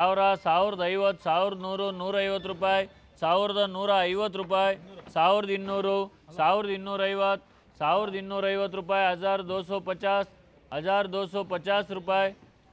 ಸಾವಿರ, ಸಾವಿರದ ಐವತ್ತು, ಸಾವಿರದ ನೂರು, ನೂರೈವತ್ತು ರೂಪಾಯಿ, ಸಾವಿರದ ನೂರ ಐವತ್ತು ರೂಪಾಯಿ, ಸಾವಿರದ ಇನ್ನೂರು, ಸಾವಿರದ ಇನ್ನೂರೈವತ್ತು ಸಾವಿರದ ಇನ್ನೂರೈವತ್ತು ರೂಪಾಯಿ, ಹಜಾರ್ ದೋ ಸौ ಪಚಾಸ್, ಹಜಾರ್ ದೋ ಪಚಾಸ್ ರೂಪಾಯಿ,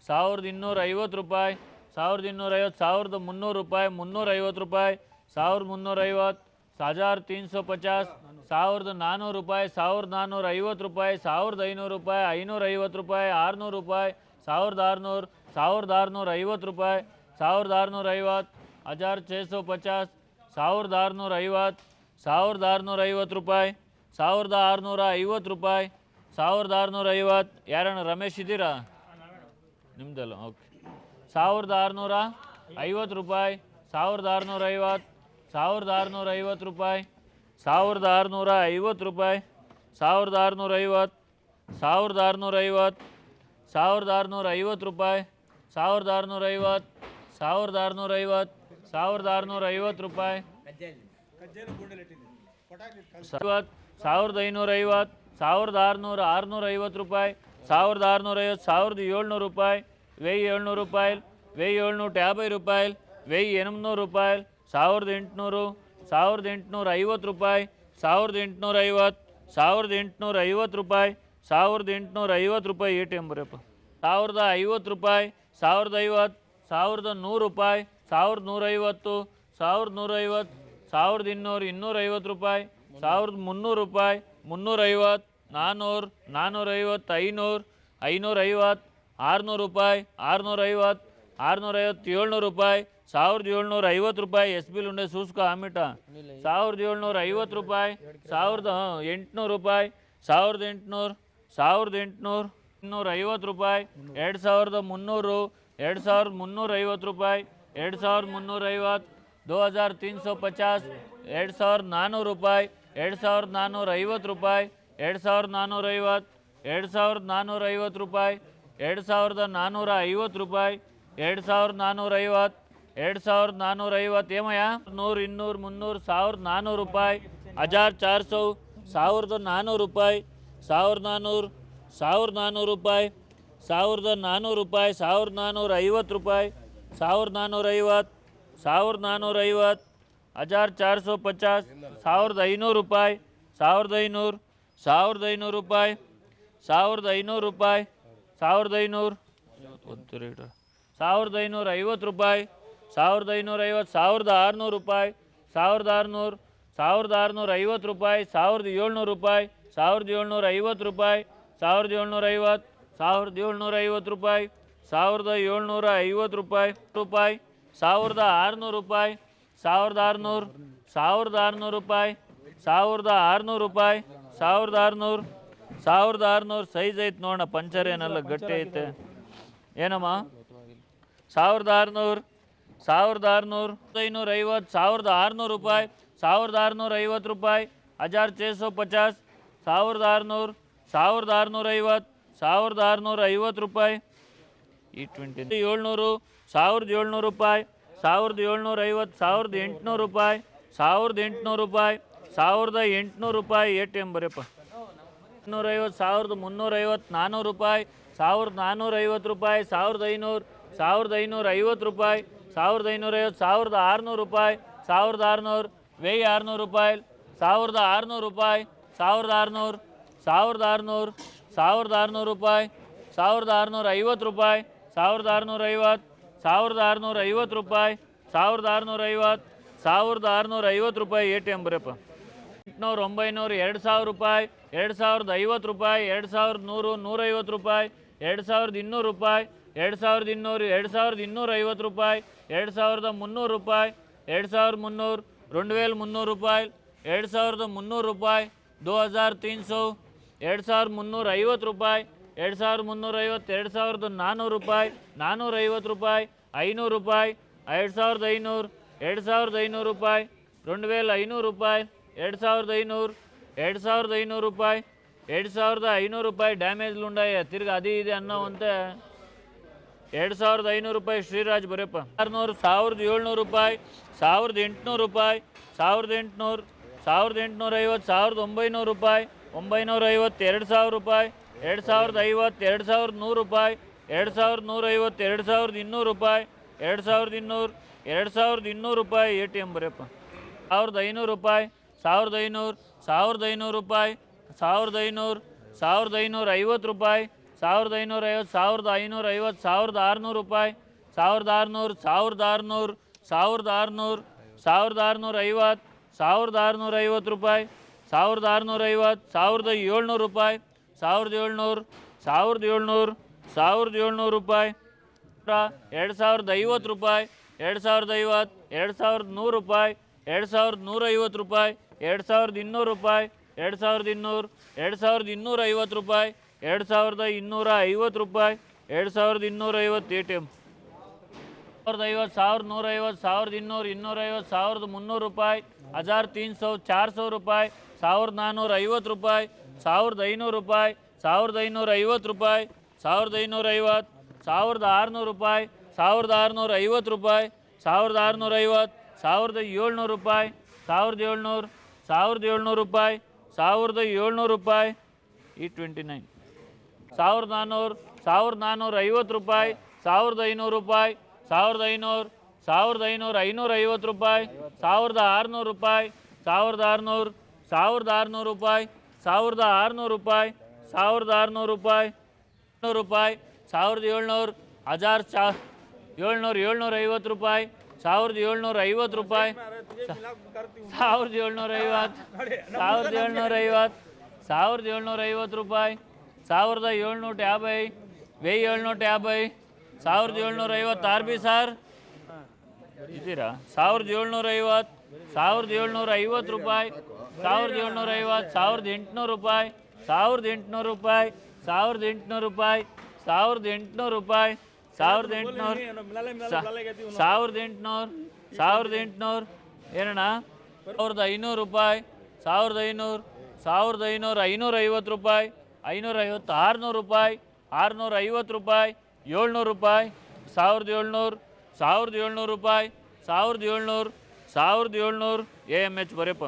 ಸಾವಿರದ ಇನ್ನೂರ ಐವತ್ತು ರೂಪಾಯಿ, ಸಾವಿರದ ಇನ್ನೂರೈವತ್ತು ಸಾವಿರದ ಮುನ್ನೂರು ರೂಪಾಯಿ ಮುನ್ನೂರೈವತ್ತು ರೂಪಾಯಿ, ಸಾವಿರದ ಮುನ್ನೂರೈವತ್ತು ಹಜಾರ್ ತೀನ್ ಸೋ ಪಚಾಸ್, ಸಾವಿರದ ನಾನ್ನೂರು ರೂಪಾಯಿ, ಸಾವಿರದ ನಾನ್ನೂರ ಐವತ್ತು ರೂಪಾಯಿ, ಸಾವಿರದ ಐನೂರು ರೂಪಾಯಿ, ಐನೂರ ಐವತ್ತು ರೂಪಾಯಿ, ಆರುನೂರು ರೂಪಾಯಿ, ಸಾವಿರದ ಆರುನೂರು ಸಾವಿರದ ಆರುನೂರ ಐವತ್ತು ರೂಪಾಯಿ, ಸಾವಿರದ ಆರುನೂರ ಐವತ್ತು ಹಜಾರ್ ಛೇ ಸौ ಪಚಾಸ್, ಸಾವಿರದ ಆರುನೂರ ಐವತ್ತು ಸಾವಿರದ ಆರುನೂರ ಐವತ್ತು ರೂಪಾಯಿ, ಸಾವಿರದ ಆರುನೂರ ಐವತ್ತು ರೂಪಾಯಿ, ಸಾವಿರದ ಆರುನೂರ ಐವತ್ತು ಯಾರಣ್ಣ, ರಮೇಶ್ ಇದ್ದೀರಾ? ನಿಮ್ಮದಲ್ಲ ಓಕೆ. ಸಾವಿರದ ಆರುನೂರ ಐವತ್ತು ರೂಪಾಯಿ, ಸಾವಿರದ ಆರುನೂರ ಐವತ್ತು ಸಾವಿರದ ಆರುನೂರ ಐವತ್ತು ರೂಪಾಯಿ, ಸಾವಿರದ ಆರುನೂರ ಐವತ್ತು ರೂಪಾಯಿ, ಸಾವಿರದ ಆರುನೂರ ಐವತ್ತು ಸಾವಿರದ ಆರುನೂರ ಐವತ್ತು ಸಾವಿರದ ಆರುನೂರ ಐವತ್ತು ರೂಪಾಯಿ. ಸಾವಿರದ ಆರುನೂರ ಐವತ್ತು ಸಾವಿರದ ಆರುನೂರ ಐವತ್ತು ಸಾವಿರದ ಆರುನೂರ ಐವತ್ತು ರೂಪಾಯಿ ಐವತ್ತು ಸಾವಿರದ ಐನೂರ ಐವತ್ತು ಸಾವಿರದ ಆರುನೂರ ಆರುನೂರ ಐವತ್ತು ರೂಪಾಯಿ ಸಾವಿರದ ಆರುನೂರ ಐವತ್ತು ಸಾವಿರದ ಏಳ್ನೂರು ರೂಪಾಯಿ వెయ్యి ಏಳ್ನೂರು ರೂಪಾಯಿ వెయ్యి ಏಳ್ನೂರ ಯಾಭೈ ರೂಪಾಯಿ వెయ్యి ಎನಿಮಿನೂರು ರೂಪಾಯಿ ಸಾವಿರದ ಎಂಟುನೂರು ಸಾವಿರದ ಎಂಟುನೂರ ಐವತ್ತು ರೂಪಾಯಿ ಸಾವಿರದ ಎಂಟುನೂರ ಐವತ್ತು ಸಾವಿರದ ಎಂಟುನೂರ ಐವತ್ತು ರೂಪಾಯಿ ಸಾವಿರದ ಎಂಟುನೂರ ಐವತ್ತು ರೂಪಾಯಿ ಎ ಟಿ ಎಮ್ ಬರಪ್ಪ ಸಾವಿರದ ಐವತ್ತು ರೂಪಾಯಿ ಸಾವಿರದ ಐವತ್ತು, ಸಾವಿರದ ನೂರು ರೂಪಾಯಿ, ಸಾವಿರದ ನೂರೈವತ್ತು ಸಾವಿರದ ನೂರೈವತ್ತು, ಸಾವಿರದ ಇನ್ನೂರು, ಇನ್ನೂರೈವತ್ತು ರೂಪಾಯಿ, ಸಾವಿರದ ಮುನ್ನೂರು ರೂಪಾಯಿ, ಮುನ್ನೂರೈವತ್ತು ನಾನ್ನೂರು ನಾನ್ನೂರೈವತ್ತು ಐನೂರು, ಐನೂರೈವತ್ತು, ಆರುನೂರು ರೂಪಾಯಿ, ಆರುನೂರೈವತ್ತು ಆರುನೂರೈವತ್ತು, ಏಳ್ನೂರು ರೂಪಾಯಿ, ಸಾವಿರದ ಏಳ್ನೂರ ಐವತ್ತು ರೂಪಾಯಿ ಎಸ್ ಬಿಲ್ ಉಂಡೆ ಸೂಸ್ಕ ಆಮಿಟ. ಸಾವಿರದ ಏಳ್ನೂರ ಐವತ್ತು ರೂಪಾಯಿ, ಸಾವಿರದ ಎಂಟುನೂರು ರೂಪಾಯಿ, ಸಾವಿರದ ಎಂಟುನೂರು ಸಾವಿರದ ಎಂಟುನೂರು ಎಂಟುನೂರ ಐವತ್ತು ರೂಪಾಯಿ ಎರಡು ಸಾವಿರದ ಮುನ್ನೂರು ಎರಡು ಸಾವಿರದ ಮುನ್ನೂರೈವತ್ತು ರೂಪಾಯಿ ಎರಡು ಸಾವಿರದ ಮುನ್ನೂರೈವತ್ತು ದೋ ಹಜಾರ್ ತೀನ್ ಸೌ ಪಚಾಸ್ ಎರಡು ಸಾವಿರದ ನಾನ್ನೂರು ರೂಪಾಯಿ ಎರಡು ಸಾವಿರದ ನಾನ್ನೂರ ಐವತ್ತು ರೂಪಾಯಿ ಎರಡು ಸಾವಿರದ ನಾನ್ನೂರೈವತ್ತು ಎರಡು ಸಾವಿರದ ನಾನ್ನೂರ ಐವತ್ತು ರೂಪಾಯಿ ಎರಡು ಸಾವಿರದ ನಾನ್ನೂರ ಐವತ್ತು ರೂಪಾಯಿ ಎರಡು ಸಾವಿರದ ನಾನ್ನೂರೈವತ್ತು ಎರಡು ಸಾವಿರದ ನಾನ್ನೂರೈವತ್ತು ಏಮಯ್ಯ ನೂರು ಇನ್ನೂರು ಮುನ್ನೂರು ಸಾವಿರದ ನಾನ್ನೂರು ರೂಪಾಯಿ ಹಜಾರ್ ಚಾರ್ ಸೌ ಸಾವಿರದ ನಾನ್ನೂರು ರೂಪಾಯಿ ಸಾವಿರದ ನಾನ್ನೂರು ಸಾವಿರದ ನಾನ್ನೂರು ರೂಪಾಯಿ ಸಾವಿರದ ನಾನ್ನೂರು ರೂಪಾಯಿ ಸಾವಿರದ ನಾನ್ನೂರ ಐವತ್ತು ರೂಪಾಯಿ ಸಾವಿರದ ನಾನ್ನೂರ ಐವತ್ತು ಸಾವಿರದ ನಾನ್ನೂರ ಐವತ್ತು ಹಜಾರ್ ಚಾರ್ ಸೌ ಪಚಾಸ್ ಸಾವಿರದ ಐನೂರು ರೂಪಾಯಿ ಸಾವಿರದ ಐನೂರು ಸಾವಿರದ ಐನೂರು ರೂಪಾಯಿ ಸಾವಿರದ ಐನೂರು ರೂಪಾಯಿ ಸಾವಿರದ ಐನೂರು ಸಾವಿರದ ಐನೂರ ಐವತ್ತು ರೂಪಾಯಿ ಸಾವಿರದ ಐನೂರ ಐವತ್ತು ಸಾವಿರದ ಆರುನೂರು ರೂಪಾಯಿ ಸಾವಿರದ ಆರುನೂರು ಸಾವಿರದ ಆರುನೂರ ಐವತ್ತು ರೂಪಾಯಿ ಸಾವಿರದ ಏಳ್ನೂರು ರೂಪಾಯಿ ಸಾವಿರದ ಏಳ್ನೂರ ಐವತ್ತು ರೂಪಾಯಿ ಸಾವಿರದ ಏಳ್ನೂರ ಐವತ್ತು ಸಾವಿರದ ಏಳ್ನೂರ ಐವತ್ತು ರೂಪಾಯಿ, ಸಾವಿರದ ಏಳ್ನೂರ ಐವತ್ತು ರೂಪಾಯಿ ರೂಪಾಯಿ, ಸಾವಿರದ ಆರುನೂರು ರೂಪಾಯಿ, ಸಾವಿರದ ಆರುನೂರು ಸಾವಿರದ ಆರುನೂರು ರೂಪಾಯಿ, ಸಾವಿರದ ಆರುನೂರು ರೂಪಾಯಿ, ಸಾವಿರದ ಆರುನೂರು ಸಾವಿರದ ಆರುನೂರು ಸೈಜ್ ಐತೆ ನೋಡೋಣ, ಪಂಚರ್ ಏನಲ್ಲ ಗಟ್ಟಿ ಐತೆ. ಏನಮ್ಮ? ಸಾವಿರದ ಆರುನೂರು ಸಾವಿರದ ಆರುನೂರು ಐನೂರ ಐವತ್ತು ಸಾವಿರದ ಆರುನೂರು ರೂಪಾಯಿ, ಸಾವಿರದ ಆರುನೂರ ಐವತ್ತು ರೂಪಾಯಿ ಹಜಾರ್ ಛೇ ಸौ ಪಚಾಸ್, ಸಾವಿರದ ಆರುನೂರು ಸಾವಿರದ ಆರುನೂರ ಐವತ್ತು ಸಾವಿರದ ಆರುನೂರ ಐವತ್ತು ರೂಪಾಯಿ. ಈ ಟ್ವೆಂಟಿ ಏಳ್ನೂರು, ಸಾವಿರದ ಏಳ್ನೂರು ರೂಪಾಯಿ, ಸಾವಿರದ ಏಳ್ನೂರ ಐವತ್ತು ಸಾವಿರದ ಎಂಟುನೂರು ರೂಪಾಯಿ, ಸಾವಿರದ ಎಂಟುನೂರು ರೂಪಾಯಿ, ಸಾವಿರದ ಎಂಟುನೂರು ರೂಪಾಯಿ. ಎ ಟಿ ಎಂ ಎಂಟುನೂರ ನೂರೈವತ್ತು, ಸಾವಿರದ ಮುನ್ನೂರೈವತ್ತು ನಾನ್ನೂರು ರೂಪಾಯಿ, ಸಾವಿರದ ನಾನ್ನೂರೈವತ್ತು ರೂಪಾಯಿ, ಸಾವಿರದ ಐನೂರು, ಸಾವಿರದ ಐನೂರ ಐವತ್ತು ರೂಪಾಯಿ, ಸಾವಿರದ ಐನೂರ ಐವತ್ತು ಸಾವಿರದ ಆರುನೂರು ರೂಪಾಯಿ, ಸಾವಿರದ ಆರುನೂರು ವೆಯ್ಯಿ ಆರುನೂರು ರೂಪಾಯಿ, ಸಾವಿರದ ಆರುನೂರು ರೂಪಾಯಿ, ಸಾವಿರದ ಆರುನೂರು ಸಾವಿರದ ಆರುನೂರು ಸಾವಿರದ ಆರುನೂರು ರೂಪಾಯಿ ಸಾವಿರದ ಆರುನೂರ ಐವತ್ತು ರೂಪಾಯಿ ಸಾವಿರದ ಆರುನೂರ ಐವತ್ತು ಸಾವಿರದ ಆರುನೂರ ಐವತ್ತು ರೂಪಾಯಿ ಸಾವಿರದ ಆರುನೂರ ಐವತ್ತು ಸಾವಿರದ ಆರುನೂರ ಐವತ್ತು ರೂಪಾಯಿ ಎ ಟಿ ಎಮ್ ಬರಪ್ಪ ಎಂಟುನೂರು ಒಂಬೈನೂರು ಎರಡು ಸಾವಿರ ರೂಪಾಯಿ ಎರಡು ಸಾವಿರದ ಐವತ್ತು ರೂಪಾಯಿ ಎರಡು ಸಾವಿರದ ನೂರು ನೂರೈವತ್ತು ರೂಪಾಯಿ ಎರಡು ಸಾವಿರದ ಇನ್ನೂರು ರೂಪಾಯಿ ಎರಡು ಸಾವಿರದ ಇನ್ನೂರು ಎರಡು ಸಾವಿರದ ಇನ್ನೂರ ಐವತ್ತು ರೂಪಾಯಿ ಎರಡು ಸಾವಿರದ ಮುನ್ನೂರು ರೂಪಾಯಿ ಎರಡು ಸಾವಿರದ ಮುನ್ನೂರು రెండు వేల ಮುನ್ನೂರು ರೂಪಾಯಿ ಎರಡು ಸಾವಿರದ ಮುನ್ನೂರು ರೂಪಾಯಿ ದೋ ಹಜಾರ್ ತೀನ್ ಸೌ ಎರಡು ಸಾವಿರದ ಮುನ್ನೂರ ಐವತ್ತು ರೂಪಾಯಿ ಎರಡು ಸಾವಿರದ ಮುನ್ನೂರ ಐವತ್ತು ಎರಡು ಸಾವಿರದ ನಾನ್ನೂರು ರೂಪಾಯಿ ನಾನ್ನೂರ ಐವತ್ತು ರೂಪಾಯಿ ಐನೂರು ರೂಪಾಯಿ ಎರಡು ಸಾವಿರದ ಐನೂರು ಎರಡು ಸಾವಿರದ ಐನೂರು ರೂಪಾಯಿ రెండు వేల ಐನೂರು ರೂಪಾಯಿ ಎರಡು ಸಾವಿರದ ಐನೂರು ಎರಡು ಸಾವಿರದ ಐನೂರು ರೂಪಾಯಿ ಎರಡು ಸಾವಿರದ ಐನೂರು ರೂಪಾಯಿ ಡ್ಯಾಮೇಜ್ಲು ಉಂಡಾಯ ತಿರ್ಗಿ ಅದು ಇದೆ ಅನ್ನೋ ಅಂತೆ ಎರಡು ಸಾವಿರದ ಐನೂರು ರೂಪಾಯಿ ಶ್ರೀರಾಜ್ ಬರಪ್ಪ ಆರುನೂರು ಸಾವಿರದ ಏಳ್ನೂರು ರೂಪಾಯಿ ಸಾವಿರದ ಎಂಟುನೂರು ರೂಪಾಯಿ ಸಾವಿರದ ಎಂಟುನೂರು ಸಾವಿರದ ಎಂಟುನೂರ ಐವತ್ತು ಸಾವಿರದ ಒಂಬೈನೂರು ರೂಪಾಯಿ ಒಂಬೈನೂರ ಐವತ್ತು ಎರಡು ಸಾವಿರ ರೂಪಾಯಿ, ಎರಡು ಸಾವಿರದ ಐವತ್ತು ಎರಡು ಸಾವಿರದ ನೂರು ರೂಪಾಯಿ, ಎರಡು ಸಾವಿರದ ನೂರ ಐವತ್ತು ಎರಡು ಸಾವಿರದ ಇನ್ನೂರು ರೂಪಾಯಿ, ಎರಡು ಸಾವಿರದ ಇನ್ನೂರು, ಎರಡು ಸಾವಿರದ ಇನ್ನೂರು ರೂಪಾಯಿ ಎ ಟಿ ಎಂ ಬರೆಯಪ್ಪ. ಸಾವಿರದ ಐನೂರು ರೂಪಾಯಿ, ಸಾವಿರದ ಐನೂರು ಸಾವಿರದ ಐನೂರು ರೂಪಾಯಿ, ಸಾವಿರದ ಐನೂರು, ಸಾವಿರದ ಐನೂರ ಐವತ್ತು ರೂಪಾಯಿ, ಸಾವಿರದ ಐನೂರ ಐವತ್ತು, ಸಾವಿರದ ಐನೂರ ಐವತ್ತು, ಸಾವಿರದ ಆರುನೂರು ರೂಪಾಯಿ, ಸಾವಿರದ ಆರುನೂರು ಸಾವಿರದ ಆರುನೂರು ಸಾವಿರದ ಆರುನೂರು, ಸಾವಿರದ ಆರುನೂರ ಐವತ್ತು, ಸಾವಿರದ ಆರುನೂರ ಐವತ್ತು ರೂಪಾಯಿ ಸಾವಿರದ ಆರುನೂರ ಐವತ್ತು, ಸಾವಿರದ ಏಳ್ನೂರು ರೂಪಾಯಿ, ಸಾವಿರದ ಏಳ್ನೂರು ಸಾವಿರದ ಏಳ್ನೂರು ಸಾವಿರದ ಏಳ್ನೂರು ರೂಪಾಯಿ, ಎರಡು ಸಾವಿರದ ಐವತ್ತು ರೂಪಾಯಿ, ಎರಡು ಸಾವಿರದ ಐವತ್ತು, ಎರಡು ಸಾವಿರದ ನೂರು ರೂಪಾಯಿ, ಎರಡು ಸಾವಿರದ ನೂರ ಐವತ್ತು ರೂಪಾಯಿ, ಎರಡು ಸಾವಿರದ ಇನ್ನೂರು ರೂಪಾಯಿ, ಎರಡು ಸಾವಿರದ ಇನ್ನೂರು, ಎರಡು ಸಾವಿರದ ಇನ್ನೂರ ಐವತ್ತು ರೂಪಾಯಿ, ಎರಡು ಸಾವಿರದ ಇನ್ನೂರ ಐವತ್ತು ರೂಪಾಯಿ, ಎರಡು ಸಾವಿರದ ಇನ್ನೂರ ಐವತ್ತು ಎ ಟಿ ಎಂ. ಸಾವಿರದ ಐವತ್ತು, ಸಾವಿರದ ನೂರ ಐವತ್ತು, ಸಾವಿರದ ಇನ್ನೂರು ಇನ್ನೂರೈವತ್ತು ಸಾವಿರದ ಮುನ್ನೂರು ರೂಪಾಯಿ, ಹಜಾರ್ ತೀನ್ ಸೌ, ಚಾರ್ ಸೌ ರೂಪಾಯಿ ಸಾವಿರದ ನಾನ್ನೂರ ಐವತ್ತು ರೂಪಾಯಿ ಸಾವಿರದ ಐನೂರು ರೂಪಾಯಿ ಸಾವಿರದ ಐನೂರ ಐವತ್ತು ರೂಪಾಯಿ ಸಾವಿರದ ಐನೂರ ಐವತ್ತು ಸಾವಿರದ ಆರುನೂರು ರೂಪಾಯಿ ಸಾವಿರದ ಆರುನೂರ ಐವತ್ತು ರೂಪಾಯಿ ಸಾವಿರದ ಆರುನೂರ ಐವತ್ತು ಸಾವಿರದ ಏಳ್ನೂರು ರೂಪಾಯಿ ಸಾವಿರದ ಏಳ್ನೂರು ಸಾವಿರದ ಏಳ್ನೂರು ರೂಪಾಯಿ ಸಾವಿರದ ಏಳ್ನೂರು ರೂಪಾಯಿ ಈ ಟ್ವೆಂಟಿ ನೈನ್ ಸಾವಿರದ ನಾನ್ನೂರು ಸಾವಿರದ ನಾನ್ನೂರ ಐವತ್ತು ರೂಪಾಯಿ ಸಾವಿರದ ಐನೂರು ರೂಪಾಯಿ ಸಾವಿರದ ಐನೂರು ಸಾವಿರದ ಐನೂರು ಐನೂರ ಐವತ್ತು ರೂಪಾಯಿ ಸಾವಿರದ ಆರುನೂರು ರೂಪಾಯಿ ಸಾವಿರದ ಆರುನೂರು ಸಾವಿರದ ಆರುನೂರು ರೂಪಾಯಿ, ಸಾವಿರದ ಆರುನೂರು ರೂಪಾಯಿ, ಸಾವಿರದ ಆರುನೂರು ರೂಪಾಯಿ, ನೂರು ರೂಪಾಯಿ, ಸಾವಿರದ ಏಳ್ನೂರು, ಹಜಾರ್ ಚಾ, ಏಳ್ನೂರು, ಏಳ್ನೂರ ಐವತ್ತು ರೂಪಾಯಿ, ಸಾವಿರದ ಏಳ್ನೂರ ಐವತ್ತು ರೂಪಾಯಿ, ಸಾವಿರದ ಏಳ್ನೂರ ಐವತ್ತು, ಸಾವಿರದ ಏಳ್ನೂರ ಐವತ್ತು, ಸಾವಿರದ ಏಳ್ನೂರ ಐವತ್ತು ರೂಪಾಯಿ, ಸಾವಿರದ ಏಳ್ನೂರ ಯಾಭೈ ವೆಯ್ಯಿ ಏಳ್ನೂರ ಯಾಭೈ, ಸಾವಿರದ ಏಳ್ನೂರ ಐವತ್ತು ಆರ್ ಬಿ ಸಾರ್. ಇದ್ದೀರಾ? ಸಾವಿರದ ಏಳ್ನೂರ ಐವತ್ತು, ಸಾವಿರದ ಏಳ್ನೂರ ಐವತ್ತು ರೂಪಾಯಿ ಸಾವಿರದ ಏಳ್ನೂರ ಐವತ್ತು ಸಾವಿರದ ಎಂಟುನೂರು ರೂಪಾಯಿ, ಸಾವಿರದ ಎಂಟುನೂರು ರೂಪಾಯಿ, ಸಾವಿರದ ಎಂಟುನೂರು ರೂಪಾಯಿ, ಸಾವಿರದ ಎಂಟುನೂರು ರೂಪಾಯಿ, ಸಾವಿರದ ಎಂಟುನೂರು ಸಾವಿರದ ಎಂಟುನೂರು ಸಾವಿರದ ಎಂಟುನೂರು, ಏನಣ್ಣ? ಸಾವಿರದ ಐನೂರು ರೂಪಾಯಿ, ಸಾವಿರದ ಐನೂರು ಸಾವಿರದ ಐನೂರು ಐನೂರ ಐವತ್ತು ರೂಪಾಯಿ ಐನೂರ ಐವತ್ತು ಆರುನೂರು ರೂಪಾಯಿ ಆರುನೂರ ಐವತ್ತು ರೂಪಾಯಿ, ಏಳ್ನೂರು ರೂಪಾಯಿ, ಸಾವಿರದ ಏಳ್ನೂರು ಸಾವಿರದ ಏಳ್ನೂರು ರೂಪಾಯಿ, ಸಾವಿರದ ಏಳ್ನೂರು ಸಾವಿರದ ಏಳ್ನೂರು ಎ ಎಂ ಎಚ್ ಬರೆಯಪ್ಪ.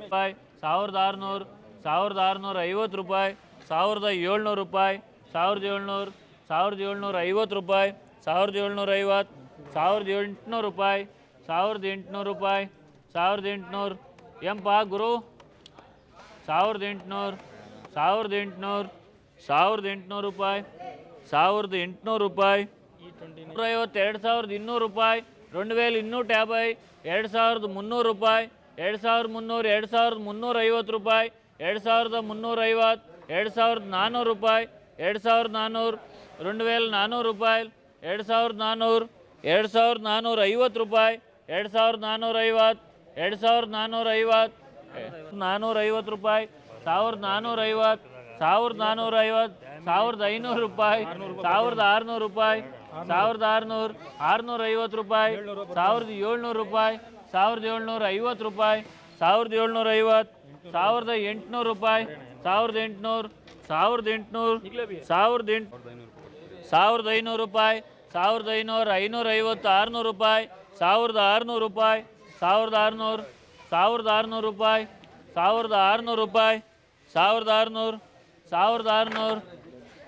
ರೂಪಾಯಿ, ಸಾವಿರದ ಆರುನೂರು, ಸಾವಿರದ ಆರುನೂರ ಐವತ್ತು ರೂಪಾಯಿ, ಸಾವಿರದ ಏಳ್ನೂರು ರೂಪಾಯಿ, ಸಾವಿರದ ಏಳ್ನೂರು, ಸಾವಿರದ ಏಳ್ನೂರ ಐವತ್ತು ರೂಪಾಯಿ, ಸಾವಿರದ ಏಳ್ನೂರ ಐವತ್ತು, ಸಾವಿರದ ಎಂಟುನೂರು ರೂಪಾಯಿ, ಸಾವಿರದ ಎಂಟುನೂರು ರೂಪಾಯಿ, ಸಾವಿರದ ಎಂಟುನೂರು. ಎಂಪ ಗುರು? ಸಾವಿರದ ಎಂಟುನೂರು ಸಾವಿರದ ಎಂಟುನೂರು ಸಾವಿರದ ಎಂಟುನೂರು ರೂಪಾಯಿ, ಸಾವಿರದ ಎಂಟುನೂರು ರೂಪಾಯಿ, ನೂರೈವತ್ತೆರಡು ಸಾವಿರದ ಇನ್ನೂರು ರೂಪಾಯಿ రెండు వేలు ಇನ್ನೂರ యాభై ಎರಡು ಸಾವಿರದ ಮುನ್ನೂರು ರೂಪಾಯಿ ಎರಡು ಸಾವಿರದ ಮುನ್ನೂರು ಎರಡು ಸಾವಿರದ ಮುನ್ನೂರ ಐವತ್ತು ರೂಪಾಯಿ ಎರಡು ಸಾವಿರದ ಮುನ್ನೂರ ಐವತ್ತು ಎರಡು ಸಾವಿರದ ನಾನ್ನೂರು ರೂಪಾಯಿ ಎರಡು ಸಾವಿರದ ನಾನ್ನೂರು రెండు వేల ನಾನ್ನೂರು ರೂಪಾಯಿ ಎರಡು ಸಾವಿರದ ನಾನ್ನೂರು ಎರಡು ಸಾವಿರದ ನಾನ್ನೂರ ಐವತ್ತು ರೂಪಾಯಿ ಎರಡು ಸಾವಿರದ ನಾನ್ನೂರ ಐವತ್ತು ಎರಡು ಸಾವಿರದ ನಾನ್ನೂರ ಐವತ್ತು ನಾನ್ನೂರ ಐವತ್ತು ರೂಪಾಯಿ ಸಾವಿರದ ನಾನ್ನೂರ ಐವತ್ತು ಸಾವಿರದ ನಾನ್ನೂರ ಐವತ್ತು ಸಾವಿರದ ಐನೂರು ರೂಪಾಯಿ ಸಾವಿರದ ಆರುನೂರು ರೂಪಾಯಿ ಸಾವಿರದ ಆರುನೂರು ಆರುನೂರ ಐವತ್ತು ರೂಪಾಯಿ ಸಾವಿರದ ಏಳ್ನೂರು ರೂಪಾಯಿ ಸಾವಿರದ ಏಳ್ನೂರ ಐವತ್ತು ರೂಪಾಯಿ ಸಾವಿರದ ಏಳ್ನೂರ ಐವತ್ತು ಸಾವಿರದ ಎಂಟುನೂರು ರೂಪಾಯಿ ಸಾವಿರದ ಎಂಟುನೂರು ಸಾವಿರದ ಎಂಟುನೂರು ಸಾವಿರದ ಎಂಟು ಸಾವಿರದ ಐನೂರು ರೂಪಾಯಿ ಸಾವಿರದ ಐನೂರು ಐನೂರ ಐವತ್ತು ಆರುನೂರು ರೂಪಾಯಿ ಸಾವಿರದ ಆರುನೂರು ರೂಪಾಯಿ ಸಾವಿರದ ಆರುನೂರು ಸಾವಿರದ ಆರುನೂರು ರೂಪಾಯಿ ಸಾವಿರದ ಆರುನೂರು ರೂಪಾಯಿ ಸಾವಿರದ ಆರುನೂರು ಸಾವಿರದ ಆರುನೂರು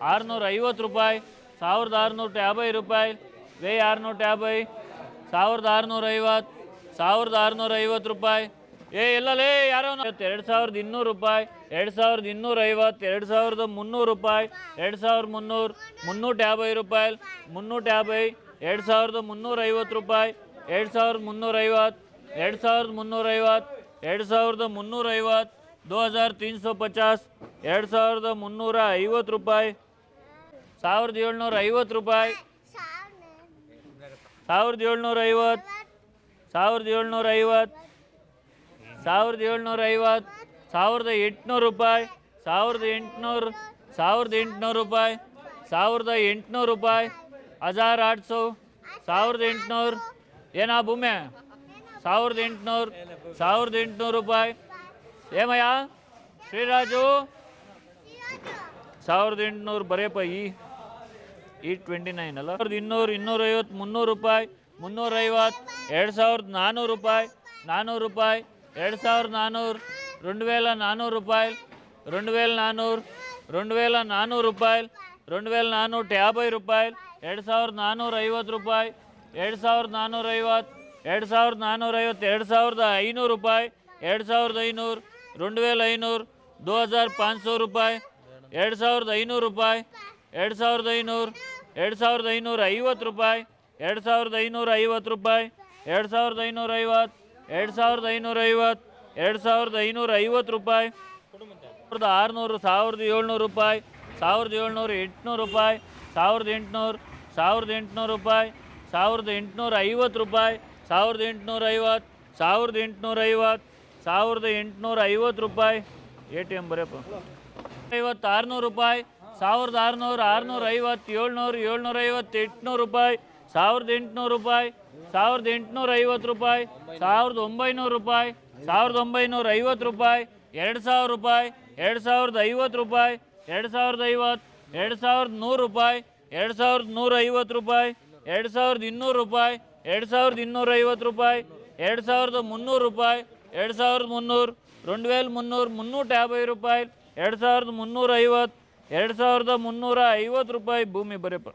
ಆರುನೂರ ಐವತ್ತು ರೂಪಾಯಿ ಸಾವಿರದ ಆರುನೂರ ಯಾಭೈ ರೂಪಾಯಿ వెయ్యి ಆರುನೂರ ಯಾಭೈ ಸಾವಿರದ ಆರುನೂರ ಐವತ್ತು ಸಾವಿರದ ಆರುನೂರ ಐವತ್ತು ರೂಪಾಯಿ ಏ ಎಲ್ಲಲೇ ಯಾರೋ ಎರಡು ಸಾವಿರದ ಇನ್ನೂರು ರೂಪಾಯಿ ಎರಡು ಸಾವಿರದ ಇನ್ನೂರ ಐವತ್ತು ಎರಡು ಸಾವಿರದ ಮುನ್ನೂರು ರೂಪಾಯಿ ಎರಡು ಸಾವಿರದ ಮುನ್ನೂರು ಮುನ್ನೂರ ಯಾಭೈ ರೂಪಾಯಿ ಮುನ್ನೂರ ಯಾಭೈ ಎರಡು ಸಾವಿರದ ಮುನ್ನೂರ ಐವತ್ತು ರೂಪಾಯಿ ಎರಡು ಸಾವಿರದ ಮುನ್ನೂರ ಐವತ್ತು ಎರಡು ಸಾವಿರದ ಮುನ್ನೂರ ಐವತ್ತು ಎರಡು ಸಾವಿರದ ಮುನ್ನೂರ ಐವತ್ತು ದೋ ಹಜಾರ್ ತೀನ್ ಸौ ಪಚಾಸ್ ಎರಡು ಸಾವಿರದ ಮುನ್ನೂರ ಐವತ್ತು ರೂಪಾಯಿ ಸಾವಿರದ ಏಳ್ನೂರ ಐವತ್ತು ರೂಪಾಯಿ ಸಾವಿರದ ಏಳ್ನೂರ ಐವತ್ತು ಸಾವಿರದ ಏಳ್ನೂರ ಐವತ್ತು ಸಾವಿರದ ಏಳ್ನೂರ ಐವತ್ತು ಸಾವಿರದ ಎಂಟುನೂರು ರೂಪಾಯಿ ಸಾವಿರದ ಎಂಟುನೂರು ಸಾವಿರದ ಎಂಟುನೂರು ರೂಪಾಯಿ ಸಾವಿರದ ಎಂಟುನೂರು ರೂಪಾಯಿ ಹಜಾರ್ ಆಟ್ ಸೌ ಸಾವಿರದ ಎಂಟುನೂರು ಏನಾ ಭೂಮಿ ಸಾವಿರದ ಎಂಟುನೂರು ಸಾವಿರದ ಎಂಟುನೂರು ರೂಪಾಯಿ ಏಮಯ್ಯ ಶ್ರೀರಾಜು ಸಾವಿರದ ಎಂಟುನೂರು ಬರೆಯಪ್ಪ ಈ ಈ ಟ್ವೆಂಟಿ ನೈನ್ ಅಲ್ಲ? ಇನ್ನೂರು, ಇನ್ನೂರೈವತ್ತು, ಮುನ್ನೂರು ರೂಪಾಯಿ, ಮುನ್ನೂರೈವತ್ತು, ಎರಡು ಸಾವಿರದ ನಾನ್ನೂರು ರೂಪಾಯಿ ನಾನ್ನೂರು ರೂಪಾಯಿ, ಎರಡು ಸಾವಿರದ ನಾನ್ನೂರು రెండు వేల ನಾನ್ನೂರು ರೂಪಾಯಿ, రెండు వేల ನಾನ್ನೂರು రెండు వేల ನಾನ್ನೂರು ರೂಪಾಯಿ, రెండు వేల ನಾನ್ನೂರು ಟ್ಯಾಬೈ ರೂಪಾಯಿ, ಎರಡು ಸಾವಿರದ ನಾನ್ನೂರ ಐವತ್ತು ರೂಪಾಯಿ, ಎರಡು ಸಾವಿರದ ನಾನ್ನೂರ ಐವತ್ತು ಎರಡು ಸಾವಿರದ ನಾನ್ನೂರ ಐವತ್ತು ಎರಡು ಸಾವಿರದ ಐನೂರು ರೂಪಾಯಿ, ಎರಡು ಸಾವಿರದ ಐನೂರು ರೆಂಡು ವೇಲ ಐನೂರು ದೋ హజార్ పాంచ్ ಸೌ ರೂಪಾಯಿ, ಎರಡು ಸಾವಿರದ ಐನೂರು ರೂಪಾಯಿ, ಎರಡು ಸಾವಿರದ ಐನೂರು ಎರಡು ಸಾವಿರದ ಐನೂರ ಐವತ್ತು ರೂಪಾಯಿ, ಎರಡು ಸಾವಿರದ ಐನೂರ ಐವತ್ತು ರೂಪಾಯಿ, ಎರಡು ಸಾವಿರದ ಐನೂರ ಐವತ್ತು ಎರಡು ಸಾವಿರದ ಐನೂರ ಐವತ್ತು ಎರಡು ಸಾವಿರದ ಐನೂರ ಐವತ್ತು ರೂಪಾಯಿ, ಸಾವಿರದ ಆರುನೂರು, ಸಾವಿರದ ಏಳ್ನೂರು ರೂಪಾಯಿ, ಸಾವಿರದ ಏಳ್ನೂರು ಎಂಟುನೂರು ರೂಪಾಯಿ, ಸಾವಿರದ ಎಂಟುನೂರು ಸಾವಿರದ ಎಂಟುನೂರು ರೂಪಾಯಿ, ಸಾವಿರದ ಎಂಟುನೂರ ಐವತ್ತು ರೂಪಾಯಿ, ಸಾವಿರದ ಎಂಟುನೂರ ಐವತ್ತು ಸಾವಿರದ ಎಂಟುನೂರ ಐವತ್ತು ಸಾವಿರದ ಎಂಟುನೂರ ಐವತ್ತು ರೂಪಾಯಿ. ಎ ಟಿ ಎಂ ಬರೆಯಪ್ಪ. ಐವತ್ತು ಆರುನೂರು ರೂಪಾಯಿ ಸಾವಿರದ ಆರುನೂರು ಆರುನೂರ ಐವತ್ತು ಏಳ್ನೂರು ಏಳ್ನೂರ ಐವತ್ತು ಎಂಟುನೂರು ರೂಪಾಯಿ ಸಾವಿರದ ಎಂಟುನೂರು ರೂಪಾಯಿ ಸಾವಿರದ ಎಂಟುನೂರ ಐವತ್ತು ರೂಪಾಯಿ ಸಾವಿರದ ಒಂಬೈನೂರು ರೂಪಾಯಿ ಸಾವಿರದ ಒಂಬೈನೂರ ಐವತ್ತು ರೂಪಾಯಿ ಎರಡು ಸಾವಿರ ರೂಪಾಯಿ ಎರಡು ಸಾವಿರದ ಐವತ್ತು ರೂಪಾಯಿ ಎರಡು ಸಾವಿರದ ಐವತ್ತು ಎರಡು ಸಾವಿರದ ನೂರು ರೂಪಾಯಿ ಎರಡು ಸಾವಿರದ ನೂರ ಐವತ್ತು ರೂಪಾಯಿ ಎರಡು ಸಾವಿರದ ಇನ್ನೂರು ರೂಪಾಯಿ ಎರಡು ಸಾವಿರದ ಇನ್ನೂರ ಐವತ್ತು ರೂಪಾಯಿ ಎರಡು ಸಾವಿರದ ಮುನ್ನೂರು ರೂಪಾಯಿ ಎರಡು ಸಾವಿರದ ಮುನ್ನೂರು రెండు వేల మున్నూరు మున్నూట యాభై రూపాయలు ಎರಡು ಸಾವಿರದ ಮುನ್ನೂರ ಐವತ್ತು ಎರಡು ಸಾವಿರದ ಮುನ್ನೂರ ಐವತ್ತು ರೂಪಾಯಿ ಭೂಮಿ ಬರೀಪ